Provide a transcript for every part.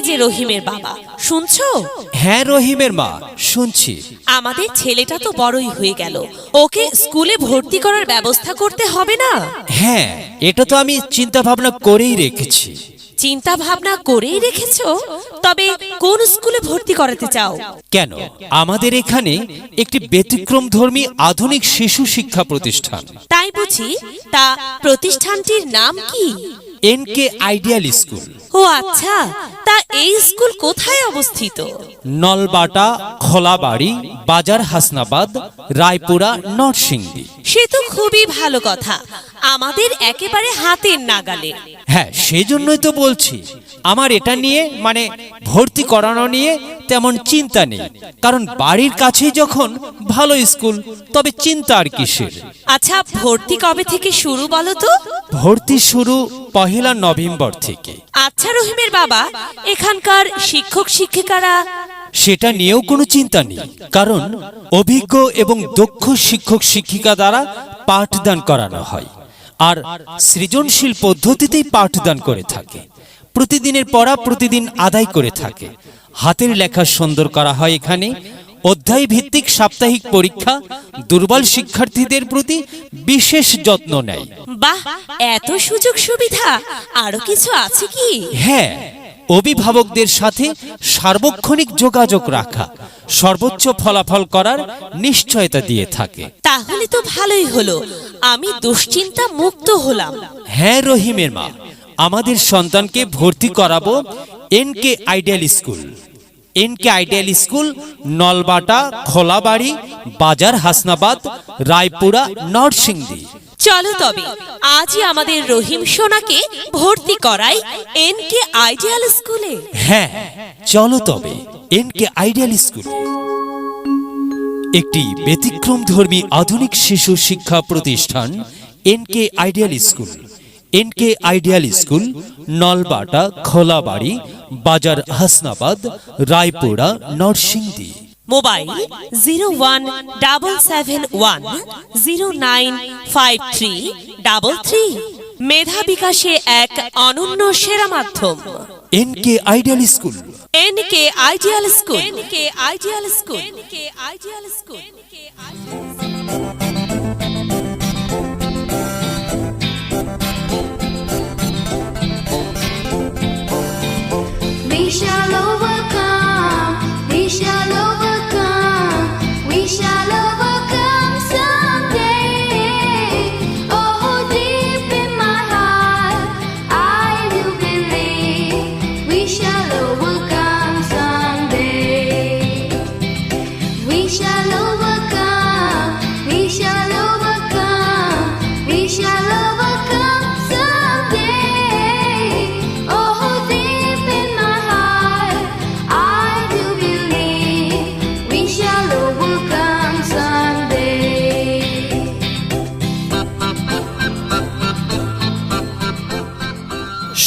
যে রহিমের বাবা শুনছো? হ্যাঁ রহিমের মা শুনছি। আমাদের ছেলেটা তো বড়ই হয়ে গেল। ওকে স্কুলে ভর্তি করার ব্যবস্থা করতে হবে না? হ্যাঁ এটা তো আমি চিন্তা ভাবনা করেই রেখেছি। চিন্তা ভাবনা করেই রেখেছো? তবে কোন স্কুলে ভর্তি করাতে চাও? কেন? আমাদের এখানে একটি ব্যতিক্রম ধর্মী আধুনিক শিশু শিক্ষা প্রতিষ্ঠান। তাই বুঝি তা প্রতিষ্ঠানটির নাম কি? N K ideal school. ও আচ্ছা তা এই স্কুল কোথায় অবস্থিত? নলবাটা খোলাবাড়ি বাজার হাসনাবাদ রায়পুরা নরসিংদী। সে তো খুবই ভালো কথা। আমাদের একেবারে হাতের নাগালে। হ্যাঁ সেই জন্যই তো বলছি আমার এটা নিয়ে মানে ভর্তি করানো নিয়ে তেমন চিন্তা নেই। কারণ বাড়ির কাছেই যখন ভালো স্কুল তবে চিন্তা আর কিসের? আচ্ছা ভর্তি কবে থেকে শুরু বলো তো? ভর্তি শুরু পহেলা নভেম্বর থেকে। আচ্ছা রহিমের বাবা এখানকার শিক্ষক শিক্ষিকারা? সেটা নিয়েও কোনো চিন্তা নেই কারণ অভিজ্ঞ এবং দক্ষ শিক্ষক শিক্ষিকা দ্বারা পাঠদান করানো হয়। আর সৃজনশীল পদ্ধতিতেই পাঠদান করে থাকে। প্রতিদিনের পড়া প্রতিদিন আদায় করে থাকে। হাতের লেখা সুন্দর করা হয় এখানে। অধ্যায় ভিত্তিক সাপ্তাহিক পরীক্ষা দুর্বল শিক্ষার্থীদের প্রতি বিশেষ যত্ন নেয়। বাহ এত সুযোগ সুবিধা। আরও কিছু আছে কি? হ্যাঁ অভিভাবকদের সাথে সার্বক্ষণিক যোগাযোগ রাখা সর্বোচ্চ ফলাফল করার নিশ্চয়তা দিয়ে থাকে। তাহলে তো ভালোই হলো। আমি দুশ্চিন্তা মুক্ত হলাম। হ্যাঁ রহিমের মা। আমাদের সন্তানকে ভর্তি করাবো N K ideal school. N K ideal school Nalbata Kholabari Bazar Hasnabad Raipura Narsingdi. চলো তবে, আজই আমাদের রহিম সোনাকে ভর্তি করাই এন কে আইডিয়াল স্কুলে। হ্যাঁ চলো তবে এন কে আইডিয়াল স্কুল। একটি ব্যতিক্রম ধর্মী আধুনিক শিশু শিক্ষা প্রতিষ্ঠান N K ideal school. N K ideal school, Nalbata, Kholabari, Bazar Hasnabad, Raipura, Narsingdi. Mobile zero one double seven one zero nine five three double three. মেধা বিকাশে এক অনন্য সেরা মাধ্যম। N K ideal school. N K ideal school. N K ideal school. N K ideal school. We shall overcome. We shall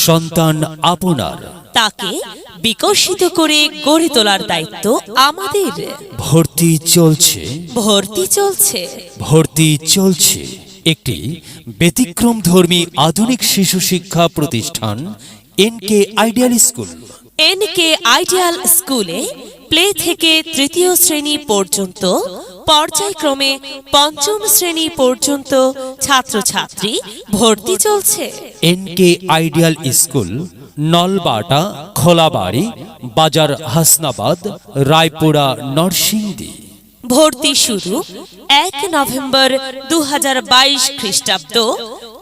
সন্তান আপনার। তাকে বিকশিত করে গড়ে তোলার দায়িত্ব আমাদের। ভর্তি চলছে। ভর্তি চলছে। ভর্তি চলছে একটি ব্যতিক্রম ধর্মী আধুনিক শিশু শিক্ষা প্রতিষ্ঠান N K ideal school. N K ideal স্কুলে প্লে থেকে তৃতীয় শ্রেণি পর্যন্ত পর্যায়ক্রমে পঞ্চম শ্রেণি পর্যন্ত ছাত্রছাত্রী ভর্তি চলছে। N K ideal school Nalbata Kholabari Bazar Hasnabad Raipura Narsingdi. ভর্তি শুরু এক নভেম্বর দু হাজার বাইশ খ্রিস্টাব্দ।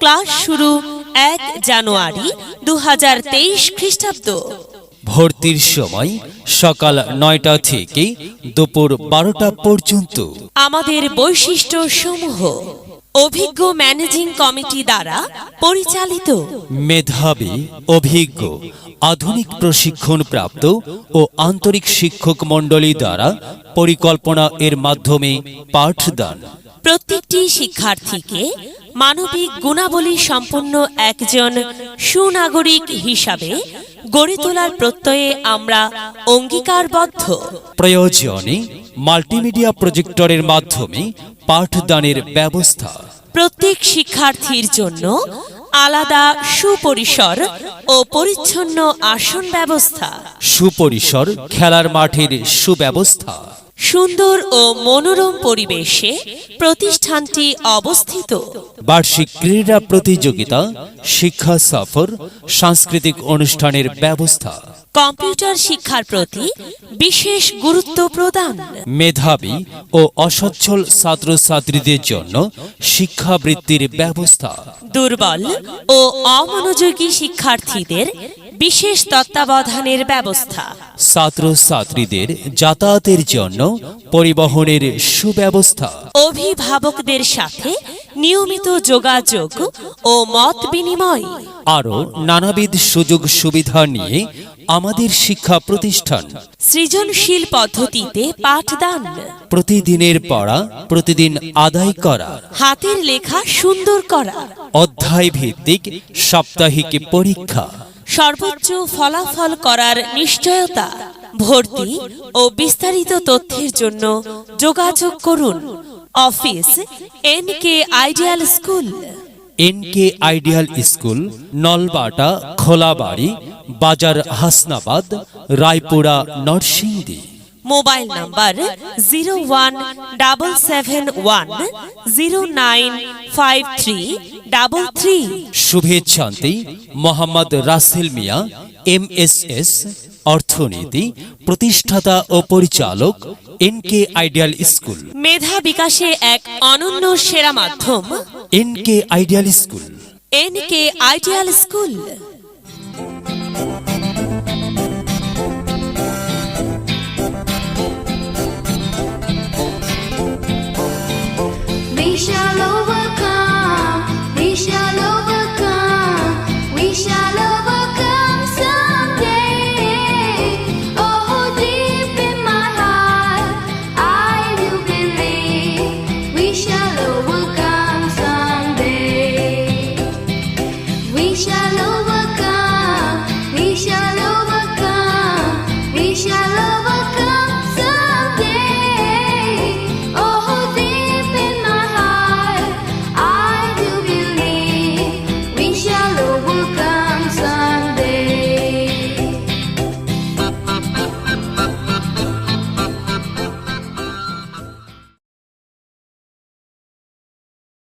ক্লাস শুরু এক জানুয়ারি দু হাজার তেইশ খ্রিস্টাব্দ। ভর্তির সময় সকাল নয়টা থেকে দুপুর বারোটা পর্যন্ত। আমাদের বৈশিষ্ট্য সমূহ অভিজ্ঞ ম্যানেজিং কমিটি দ্বারা পরিচালিত। মেধাবী অভিজ্ঞ আধুনিক প্রশিক্ষণ প্রাপ্ত ও আন্তরিক শিক্ষক মণ্ডলী দ্বারা পরিকল্পনা এর মাধ্যমে পাঠদান। প্রত্যেকটি শিক্ষার্থীকে মানবিক গুণাবলী সম্পন্ন একজন সুনাগরিক হিসাবে গড়ে তোলার প্রত্যয়ে আমরা অঙ্গীকারবদ্ধ। প্রয়োজনে মাল্টিমিডিয়া প্রজেক্টরের মাধ্যমে পাঠদানের ব্যবস্থা। প্রত্যেক শিক্ষার্থীর জন্য আলাদা সুপরিসর ও পরিচ্ছন্ন আসন ব্যবস্থা। সুপরিসর খেলার মাঠের সুব্যবস্থা। সুন্দর ও মনোরম পরিবেশে প্রতিষ্ঠানটি অবস্থিত। বার্ষিক ক্রীড়া প্রতিযোগিতা শিক্ষা সফর সাংস্কৃতিক অনুষ্ঠানের ব্যবস্থা। কম্পিউটার শিক্ষার প্রতি বিশেষ গুরুত্ব প্রদান। মেধাবী ও অসচ্ছল ছাত্রছাত্রীদের জন্য শিক্ষাবৃত্তির ব্যবস্থা। দুর্বল ও অমনোযোগী শিক্ষার্থীদের বিশেষ তত্ত্বাবধানের ব্যবস্থা। ছাত্রছাত্রীদের যাতায়াতের জন্য পরিবহনের সুব্যবস্থা। অভিভাবকদের সাথে নিয়মিত যোগাযোগ ও মত বিনিময়। আরও নানাবিধ সুযোগ সুবিধা নিয়ে আমাদের শিক্ষা প্রতিষ্ঠান। সৃজনশীল পদ্ধতিতে পাঠদান। প্রতিদিনের পড়া প্রতিদিন আদায় করা। হাতের লেখা সুন্দর করা। অধ্যায় ভিত্তিক সাপ্তাহিক পরীক্ষা। সর্বোচ্চ ফলাফল করার নিশ্চয়তা। ভর্তি ও বিস্তারিত তথ্যের জন্য যোগাযোগ করুন। Office N K ideal school. N K ideal school Nalbata Kholabari Bazar Hasnabad Raipura Narsingdi mobile number zero one double seven one zero nine five three double three শুভেচ্ছান্তি Mohammad Rasel Mia M S S অর্থনীতি প্রতিষ্ঠাতা ও পরিচালক NK ideal school. মেধা বিকাশে এক অনন্য সেরা মাধ্যম। N K ideal school. N K ideal school. We shall.